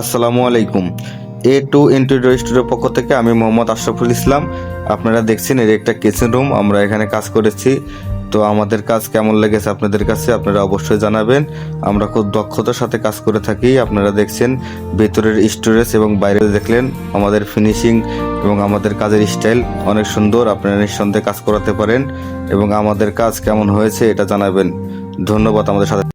আসসালামু আলাইকুম। এ two interior স্টুডিওর পক্ষ থেকে আমি মোহাম্মদ আশরাফুল ইসলাম। আপনারা দেখছেন এর একটা কিচেন রুম আমরা এখানে কাজ করেছি। তো আমাদের কাজ কেমন লেগেছে আপনাদের কাছে আপনারা অবশ্যই জানাবেন। আমরা খুব দক্ষতার সাথে কাজ করে থাকি। আপনারা দেখছেন ভেতরের স্টোরেজ এবং বাইরে দেখলেন আমাদের ফিনিশিং এবং আমাদের কাজের স্টাইল অনেক সুন্দর। আপনারা নিঃসন্দেহে কাজ করাতে পারেন এবং আমাদের কাজ কেমন হয়েছে এটা জানাবেন। ধন্যবাদ আমাদের সাথে।